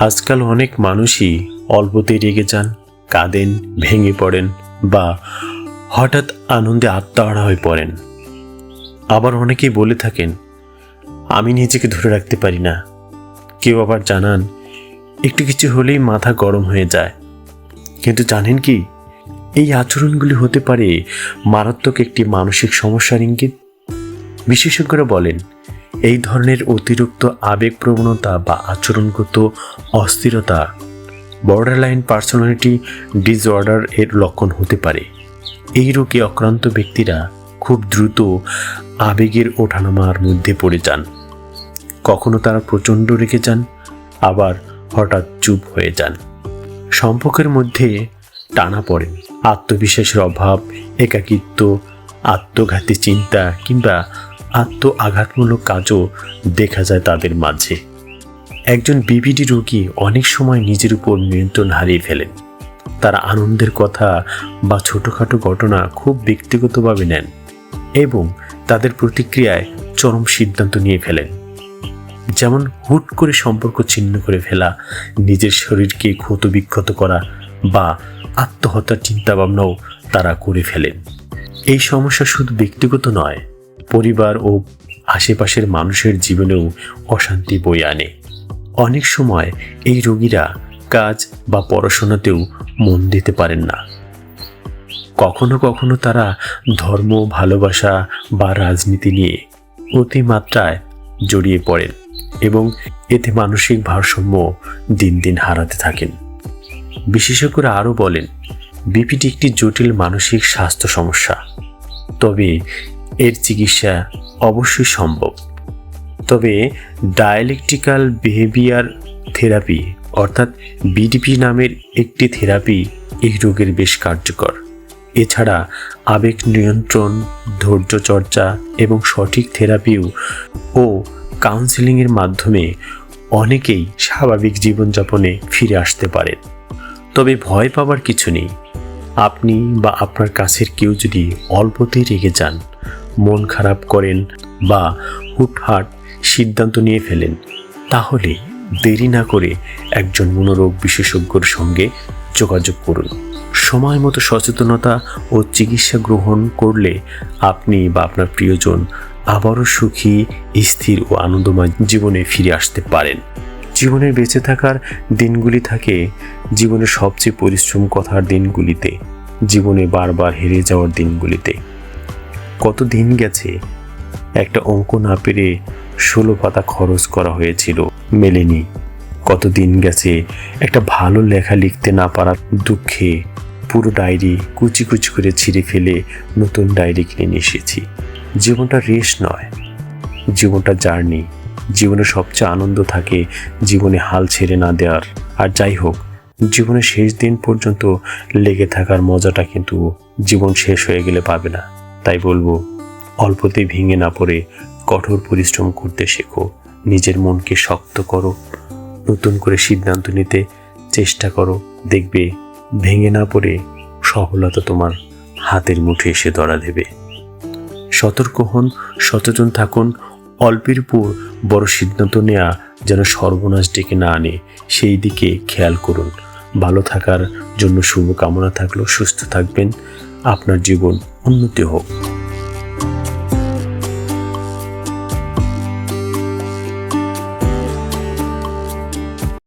আজকাল অনেক মানুষই অল্পতেই রেগে যান, কাঁদেন, ভেঙে পড়েন বা হঠাৎ আনন্দে আত্মহারা হয়ে পড়েন। আবার অনেকেই বলে থাকেন, আমি নিজেকে ধরে রাখতে পারি না। কেউ আবার জানান, একটু কিছু হলেই মাথা গরম হয়ে যায়। কিন্তু জানেন কি, এই আচরণগুলি হতে পারে মারাত্মক একটি মানসিক সমস্যার ইঙ্গিত? বিশেষজ্ঞরা বলেন এই ধরনের অতিরিক্ত আবেগপ্রবণতা বা আচরণগত অস্থিরতা বর্ডারলাইন পার্সোনালিটি ডিসঅর্ডার এর লক্ষণ হতে পারে। এই রোগে আক্রান্ত ব্যক্তিরা খুব দ্রুত আবেগের ওঠানামার মধ্যে পড়ে যান। কখনো তারা প্রচণ্ড রেগে যান, আবার হঠাৎ চুপ হয়ে যান। সম্পর্কের মধ্যে টানা পড়ে আত্মবিশ্বাসের অভাব, একাকিত্ব, আত্মঘাতী চিন্তা কিংবা আত্ম আঘাতমূলক কাজও দেখা যায় তাদের মাঝে। একজন বিবিডি রোগী অনেক সময় নিজের উপর নিয়ন্ত্রণ হারিয়ে ফেলেন। তারা আনন্দের কথা বা ছোটোখাটো ঘটনা খুব ব্যক্তিগতভাবে নেন এবং তাদের প্রতিক্রিয়ায় চরম সিদ্ধান্ত নিয়ে ফেলেন। যেমন হুট করে সম্পর্ক ছিন্ন করে ফেলা, নিজের শরীরকে ক্ষতবিক্ষত করা বা আত্মহত্যার চিন্তাভাবনাও তারা করে ফেলেন। এই সমস্যা শুধু ব্যক্তিগত নয় পরিবার ও আশেপাশের মানুষের জীবনেও অশান্তি বয়ে আনে। অনেক সময় এই রোগীরা কাজ বা পড়াশোনাতেও মন দিতে পারেন না। কখনো কখনো তারা ধর্ম, ভালোবাসা বা রাজনীতি নিয়ে অতিমাত্রায় জড়িয়ে পড়েন এবং এতে মানসিক ভারসাম্য দিন দিন হারাতে থাকেন। বিশেষজ্ঞরা আরও বলেন, বিপিটি একটি জটিল মানসিক স্বাস্থ্য সমস্যা। তবে এর চিকিৎসা অবশ্যই সম্ভব। তবে ডায়ালেকটিক্যাল বিহেভিয়ার থেরাপি অর্থাৎ বিডিপি নামের একটি থেরাপি এই রোগের বেশ কার্যকর। এছাড়া আবেগ নিয়ন্ত্রণ, ধৈর্য চর্চা এবং সঠিক থেরাপিও ও কাউন্সেলিংয়ের মাধ্যমে অনেকেই স্বাভাবিক জীবনযাপনে ফিরে আসতে পারেন। তবে ভয় পাওয়ার কিছু নেই। আপনি বা আপনার কাছের কেউ যদি অল্পতেই রেগে যান মন খারাপ করেন বা হুটহাট সিদ্ধান্ত নিয়ে ফেলেন, তাহলে দেরি না করে একজন মনোরোগ বিশেষজ্ঞর সঙ্গে যোগাযোগ করুন। সময় মতো সচেতনতা ও চিকিৎসা গ্রহণ করলে আপনি বা আপনার প্রিয়জন আবারও সুখী, স্থির ও আনন্দময় জীবনে ফিরে আসতে পারেন। জীবনের বেঁচে থাকার দিনগুলি থাকে, জীবনের সবচেয়ে পরিশ্রম কথার দিনগুলিতে, জীবনে বারবার হেরে যাওয়ার দিনগুলিতে। কত দিন গেছে? একটা অঙ্ক না পেরে ষোলো পাতা খরচ করা হয়েছিল। মেলেনি কত দিন গেছে? একটা ভালো লেখা লিখতে না পারার দুঃখে পুরো ডায়েরি কুচি কুচি করে ছিঁড়ে ফেলে নতুন ডায়েরি কিনে নিয়ে এসেছি। জীবনটা রেস নয়, জীবনটা জার্নি, জীবনে সবচেয়ে আনন্দ থাকে জীবনে হাল ছেড়ে না দেওয়ার। আর যাই হোক, জীবনের শেষ দিন পর্যন্ত লেগে থাকার মজাটা কিন্তু জীবন শেষ হয়ে গেলে পাবে না। তাই বলব অল্পতে ভেঙে না পড়ে কঠোর পরিশ্রম করতে শেখো। নিজের মনকে শক্ত করো। নতুন করে সিদ্ধান্ত নিতে চেষ্টা করো। দেখবে, ভেঙে না পড়ে সফলতা তোমার হাতের মুঠে এসে ধরা দেবে। সতর্ক হন, সচেতন থাকুন। অল্পের পর বড় সিদ্ধান্ত নেওয়া যেন সর্বনাশ ডেকে না আনে, সেই দিকে খেয়াল করুন। ভালো থাকার জন্য শুভকামনা থাকল, সুস্থ থাকবেন। আপনার জীবন উন্নতি হোক।